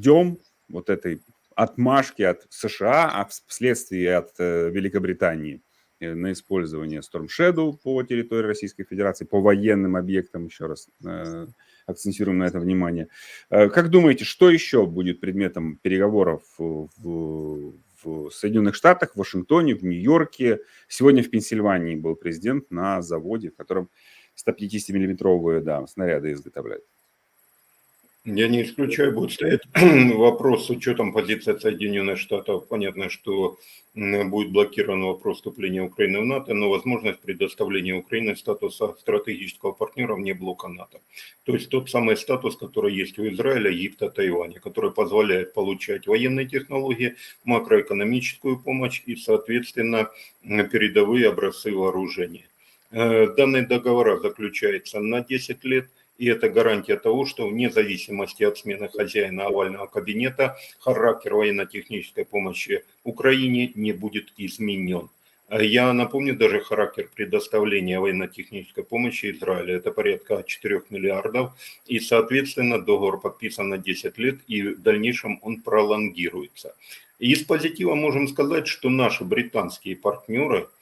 ждем вот этой отмашки от США, а вследствие от э, Великобритании э, на использование Storm Shadow по территории Российской Федерации, по военным объектам, еще раз э, акцентируем на это внимание. Как думаете, что еще будет предметом переговоров в, в Соединенных Штатах, в Вашингтоне, в Нью-Йорке? Сегодня в Пенсильвании был президент на заводе, в котором 150-миллиметровые да, снаряды изготовляют. Я не исключаю, будет стоять вопрос с учетом позиции Соединенных Штатов. Понятно, что будет блокирован вопрос вступления Украины в НАТО, но возможность предоставления Украины статуса стратегического партнера вне блока НАТО. То есть тот самый статус, который есть у Израиля, Египта, Тайваня, который позволяет получать военные технологии, макроэкономическую помощь и, соответственно, передовые образцы вооружения. Э, данные договора заключаются на 10 лет – и это гарантия того, что вне зависимости от смены хозяина овального кабинета характер военно-технической помощи Украине не будет изменен. Я напомню даже характер предоставления военно-технической помощи Израилю. Это порядка 4 миллиардов. И, соответственно, договор подписан на 10 лет, и в дальнейшем он пролонгируется. Из позитива можем сказать, что наши британские партнеры –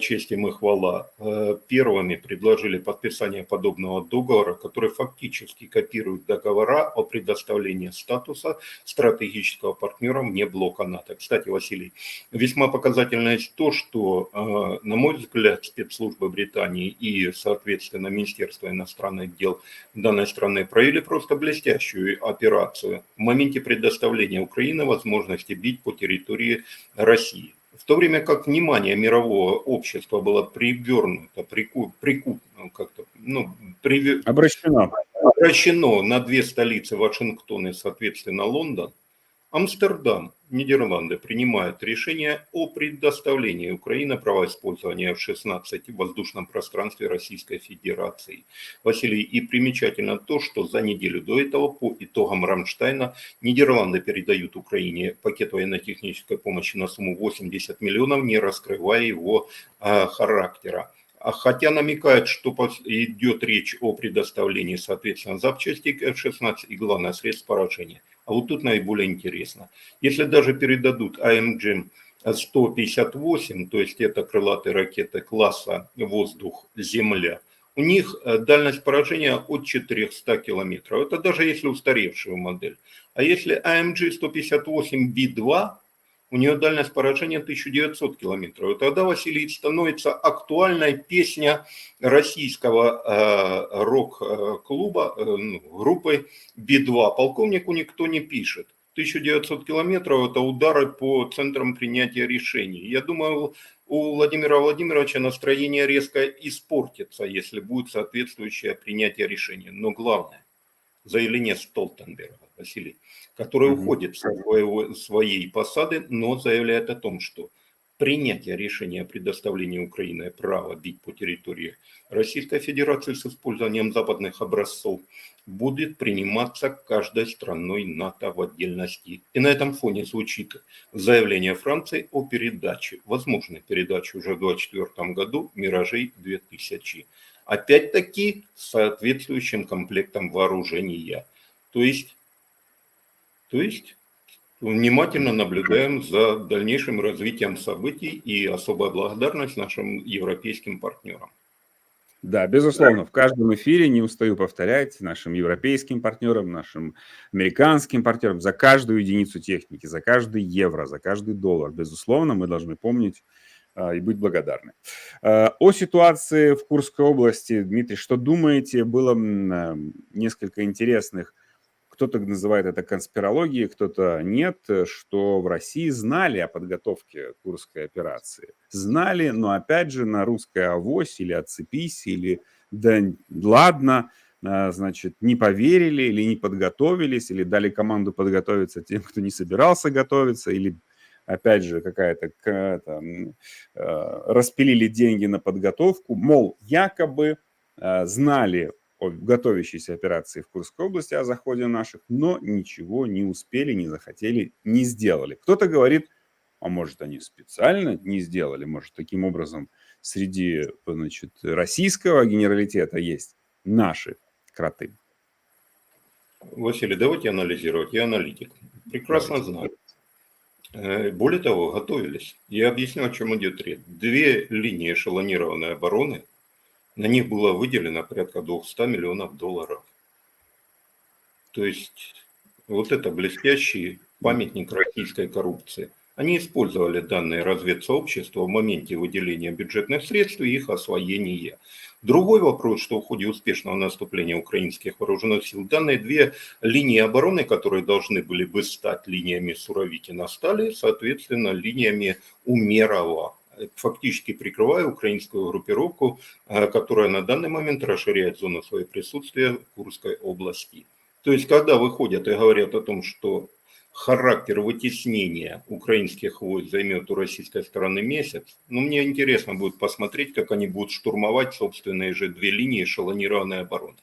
честь им и хвала, э, первыми предложили подписание подобного договора, который фактически копирует договора о предоставлении статуса стратегического партнера вне блока НАТО. Кстати, Василий, весьма показательно есть то, что, э, на мой взгляд, спецслужбы Британии и, соответственно, Министерство иностранных дел данной страны провели просто блестящую операцию в моменте предоставления Украины возможности бить по территории России то время как внимание мирового общества было привернуто, прику, прику, ну, как-то, ну, при, обращено. обращено на две столицы Вашингтон и, соответственно, Лондон, Амстердам, Нидерланды принимают решение о предоставлении Украины права использования в 16 в воздушном пространстве Российской Федерации. Василий, и примечательно то, что за неделю до этого по итогам Рамштайна Нидерланды передают Украине пакет военно-технической помощи на сумму 80 миллионов, не раскрывая его а, характера. А хотя намекают, что идет речь о предоставлении, соответственно, запчастей F-16 и, главное, средств поражения. А вот тут наиболее интересно. Если даже передадут АМГ 158, то есть это крылатые ракеты класса воздух-земля, у них э, дальность поражения от 400 километров. Это даже если устаревшая модель. А если АМГ 158B2, у нее дальность поражения 1900 километров. И тогда, Василий, становится актуальной песня российского э, рок-клуба, э, ну, группы Би-2. Полковнику никто не пишет. 1900 километров – это удары по центрам принятия решений. Я думаю, у Владимира Владимировича настроение резко испортится, если будет соответствующее принятие решения. Но главное – заявление Столтенберга, Василий – который уходит со своего, своей посады, но заявляет о том, что принятие решения о предоставлении Украины права бить по территории Российской Федерации с использованием западных образцов будет приниматься каждой страной НАТО в отдельности. И на этом фоне звучит заявление Франции о передаче, возможной передаче уже в 2024 году «Миражей-2000». Опять-таки с соответствующим комплектом вооружения. То есть то есть внимательно наблюдаем за дальнейшим развитием событий и особая благодарность нашим европейским партнерам. Да, безусловно, в каждом эфире, не устаю повторять, нашим европейским партнерам, нашим американским партнерам, за каждую единицу техники, за каждый евро, за каждый доллар, безусловно, мы должны помнить и быть благодарны. А, о ситуации в Курской области, Дмитрий, что думаете? Было а, несколько интересных кто-то называет это конспирологией, кто-то нет, что в России знали о подготовке Курской операции. Знали, но опять же на русской авось или отцепись, или да ладно, а, значит, не поверили или не подготовились, или дали команду подготовиться тем, кто не собирался готовиться, или опять же, какая-то там, а, распилили деньги на подготовку, мол, якобы а, знали о готовящейся операции в Курской области, о заходе наших, но ничего не успели, не захотели, не сделали. Кто-то говорит, а может они специально не сделали, может таким образом среди значит, российского генералитета есть наши кроты. Василий, давайте анализировать. Я аналитик. Прекрасно Давайте. знаю. Э, Более того, готовились. Я объясню, о чем идет речь. Две линии эшелонированной обороны, на них было выделено порядка 200 миллионов долларов. То есть вот это блестящий памятник российской коррупции. Они использовали данные разведсообщества в моменте выделения бюджетных средств и их освоения. Другой вопрос, что в ходе успешного наступления украинских вооруженных сил данные две линии обороны, которые должны были бы стать линиями Суровикина, стали, соответственно, линиями Умерова, фактически прикрывая украинскую группировку, э, которая на данный момент расширяет зону своего присутствия в Курской области. То есть, когда выходят и говорят о том, что характер вытеснения украинских войск займет у российской стороны месяц, ну, мне интересно будет посмотреть, как они будут штурмовать собственные же две линии эшелонированной обороны.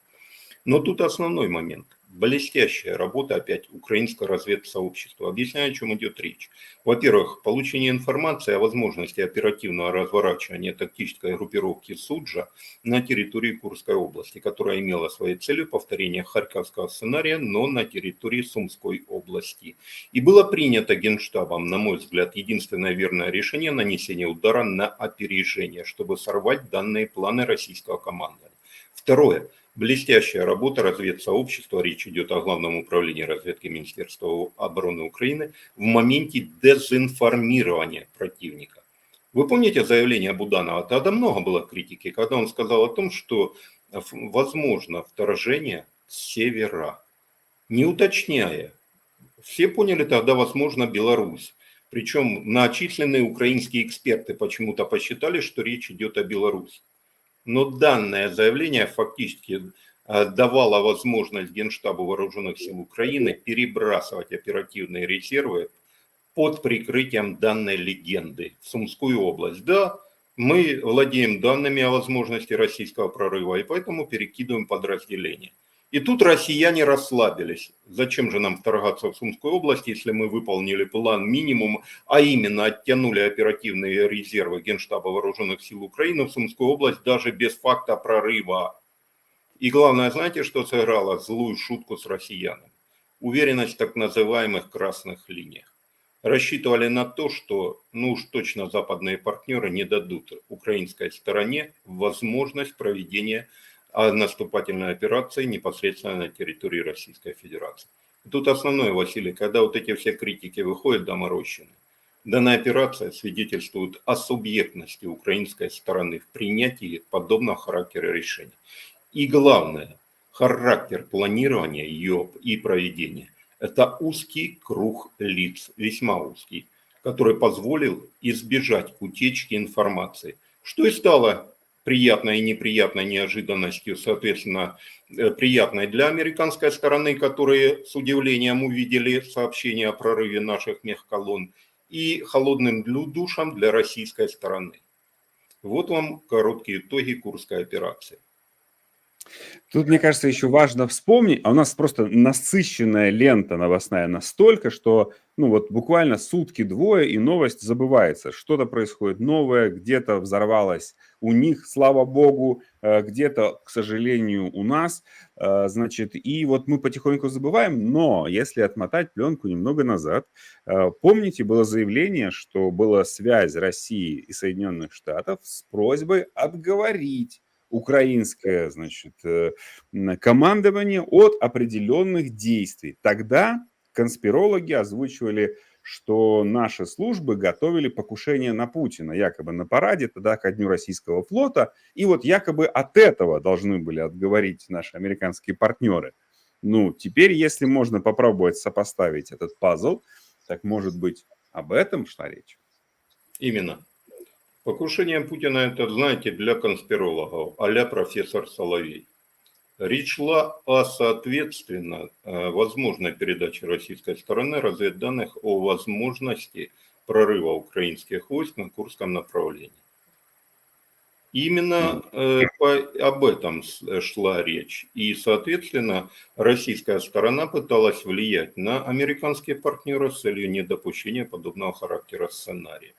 Но тут основной момент. Блестящая работа опять украинского разведсообщества. Объясняю, о чем идет речь. Во-первых, получение информации о возможности оперативного разворачивания тактической группировки Суджа на территории Курской области, которая имела своей целью повторение харьковского сценария, но на территории Сумской области. И было принято Генштабом, на мой взгляд, единственное верное решение нанесения удара на опережение, чтобы сорвать данные планы российского командования. Второе. Блестящая работа разведсообщества, речь идет о Главном управлении разведки Министерства обороны Украины, в моменте дезинформирования противника. Вы помните заявление Буданова? Тогда много было критики, когда он сказал о том, что возможно вторжение с севера, не уточняя. Все поняли тогда, возможно, Беларусь. Причем многочисленные украинские эксперты почему-то посчитали, что речь идет о Беларуси. Но данное заявление фактически э, давало возможность Генштабу Вооруженных сил Украины перебрасывать оперативные резервы под прикрытием данной легенды в Сумскую область. Да, мы владеем данными о возможности российского прорыва, и поэтому перекидываем подразделения. И тут россияне расслабились. Зачем же нам вторгаться в Сумскую область, если мы выполнили план минимум, а именно оттянули оперативные резервы Генштаба Вооруженных сил Украины в Сумскую область даже без факта прорыва. И главное, знаете, что сыграло злую шутку с россиянами? Уверенность в так называемых красных линиях. Рассчитывали на то, что ну уж точно западные партнеры не дадут украинской стороне возможность проведения о наступательной операции непосредственно на территории Российской Федерации. Тут основное, Василий, когда вот эти все критики выходят доморощенные, данная операция свидетельствует о субъектности украинской стороны в принятии подобного характера решений. И главное, характер планирования ее и проведения – это узкий круг лиц, весьма узкий, который позволил избежать утечки информации, что и стало приятной и неприятной неожиданностью, соответственно, э, приятной для американской стороны, которые с удивлением увидели сообщение о прорыве наших мехколонн, и холодным душам для российской стороны. Вот вам короткие итоги Курской операции. Тут, мне кажется, еще важно вспомнить, а у нас просто насыщенная лента новостная настолько, что ну вот буквально сутки-двое, и новость забывается. Что-то происходит новое, где-то взорвалось у них, слава богу, э, где-то, к сожалению, у нас. Э, значит, и вот мы потихоньку забываем, но если отмотать пленку немного назад, э, помните, было заявление, что была связь России и Соединенных Штатов с просьбой отговорить украинское, значит, командование от определенных действий. Тогда конспирологи озвучивали, что наши службы готовили покушение на Путина, якобы на параде тогда ко дню российского флота, и вот якобы от этого должны были отговорить наши американские партнеры. Ну, теперь, если можно попробовать сопоставить этот пазл, так может быть об этом шла речь? Именно. Покушение Путина это, знаете, для конспирологов, а профессор Соловей. Речь шла о, соответственно, возможной передаче российской стороны разведданных о возможности прорыва украинских войск на Курском направлении. Именно э, по, об этом шла речь. И, соответственно, российская сторона пыталась влиять на американские партнеры с целью недопущения подобного характера сценария.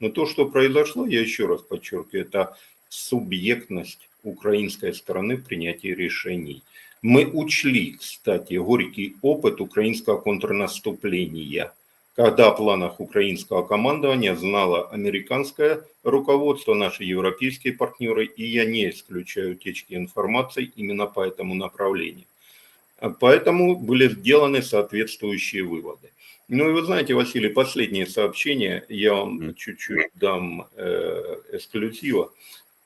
Но то, что произошло, я еще раз подчеркиваю, это субъектность украинской стороны в принятии решений. Мы учли, кстати, горький опыт украинского контрнаступления, когда о планах украинского командования знало американское руководство, наши европейские партнеры, и я не исключаю утечки информации именно по этому направлению. Поэтому были сделаны соответствующие выводы. Ну и вы знаете, Василий, последнее сообщение, я вам чуть-чуть дам э, эксклюзива.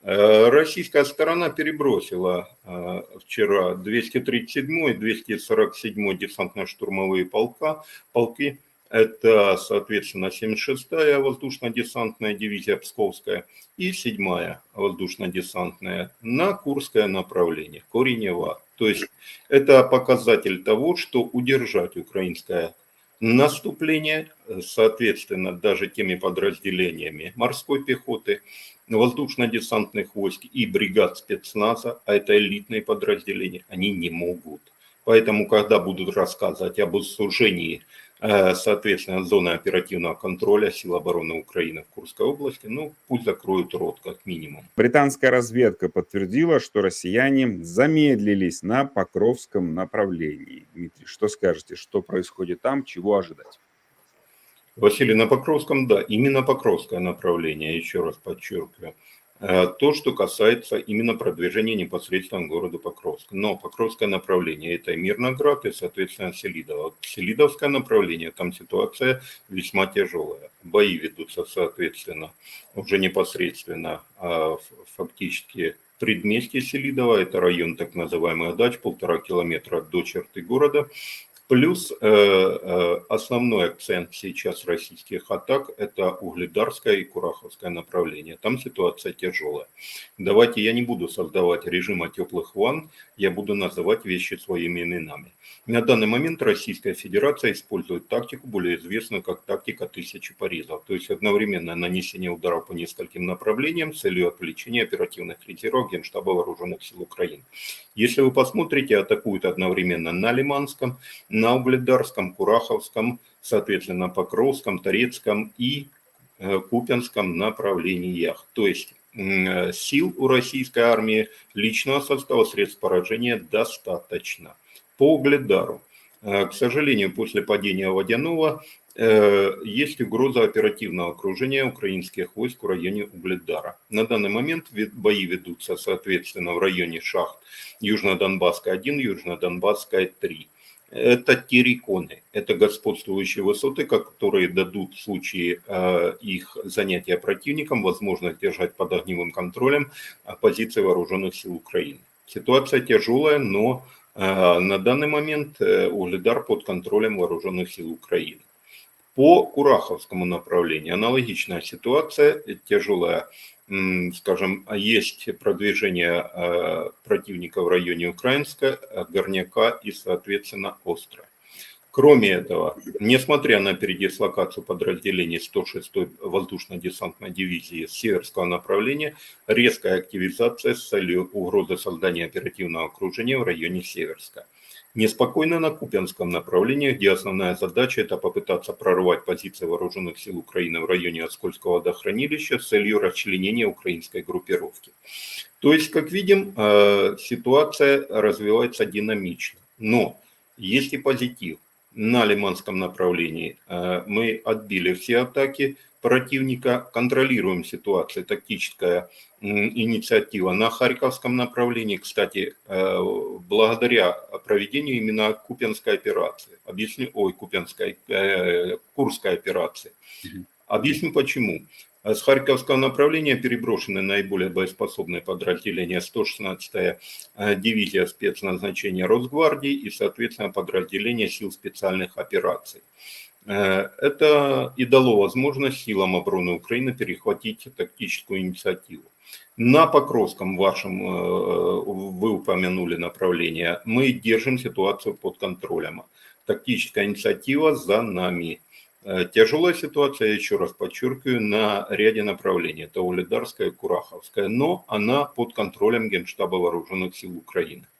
Э, российская сторона перебросила э, вчера 237 и 247 десантно-штурмовые полка, полки. Это, соответственно, 76-я воздушно-десантная дивизия Псковская и 7-я воздушно-десантная на Курское направление, Коренева. То есть это показатель того, что удержать украинское наступление, соответственно, даже теми подразделениями морской пехоты, воздушно-десантных войск и бригад спецназа, а это элитные подразделения, они не могут. Поэтому, когда будут рассказывать об сужении, э, соответственно, зоны оперативного контроля сил обороны Украины в Курской области, ну, пусть закроют рот, как минимум. Британская разведка подтвердила, что россияне замедлились на Покровском направлении. Дмитрий, что скажете, что происходит там, чего ожидать? Василий, на Покровском, да, именно Покровское направление, еще раз подчеркиваю. Э, то, что касается именно продвижения непосредственно городу Покровск. Но Покровское направление – это Мирноград и, соответственно, Селидово. Селидовское направление, там ситуация весьма тяжелая. Бои ведутся, соответственно, уже непосредственно, а фактически предместье Селидова, это район так называемый Адач, полтора километра до черты города. Плюс э, э, основной акцент сейчас российских атак – это Угледарское и Кураховское направление. Там ситуация тяжелая. Давайте я не буду создавать режима теплых ванн, я буду называть вещи своими именами. На данный момент Российская Федерация использует тактику, более известную как тактика тысячи порезов, то есть одновременное нанесение ударов по нескольким направлениям с целью отвлечения оперативных резервов Генштаба Вооруженных сил Украины. Если вы посмотрите, атакуют одновременно на Лиманском, на Угледарском, Кураховском, соответственно, Покровском, Торецком и э, Купянском направлениях. То есть э, сил у российской армии личного состава средств поражения достаточно. По Угледару. Э, к сожалению, после падения Водяного э, есть угроза оперативного окружения украинских войск в районе Угледара. На данный момент бои ведутся, соответственно, в районе шахт Южно-Донбасская 1, Южно-Донбасская 3. Это терриконы, это господствующие высоты, которые дадут в случае э, их занятия противником возможность держать под огневым контролем позиции вооруженных сил Украины. Ситуация тяжелая, но а, на данный момент э, Угледар под контролем вооруженных сил Украины. По Кураховскому направлению аналогичная ситуация, тяжелая, скажем, есть продвижение а, противника в районе Украинска, Горняка и, соответственно, Острая. Кроме этого, несмотря на передислокацию подразделений 106-й воздушно-десантной дивизии с северского направления, резкая активизация с целью угрозы создания оперативного окружения в районе Северска. Неспокойно на Купянском направлении, где основная задача – это попытаться прорвать позиции вооруженных сил Украины в районе Оскольского водохранилища с целью расчленения украинской группировки. То есть, как видим, э, ситуация развивается динамично. Но есть и позитив – на Лиманском направлении. Э, мы отбили все атаки противника, контролируем ситуацию, тактическая инициатива на Харьковском направлении. Кстати, э, благодаря проведению именно Купенской операции, объясню, ой, Купенской, э, Курской операции. Объясню почему. С Харьковского направления переброшены наиболее боеспособные подразделения 116-я э, дивизия спецназначения Росгвардии и, соответственно, подразделения сил специальных операций. Э, это и дало возможность силам обороны Украины перехватить тактическую инициативу. На Покровском вашем, э, вы упомянули направление, мы держим ситуацию под контролем. Тактическая инициатива за нами. Э, тяжелая ситуация, еще раз подчеркиваю, на ряде направлений. Это Улидарская и Кураховская, но она под контролем Генштаба Вооруженных сил Украины.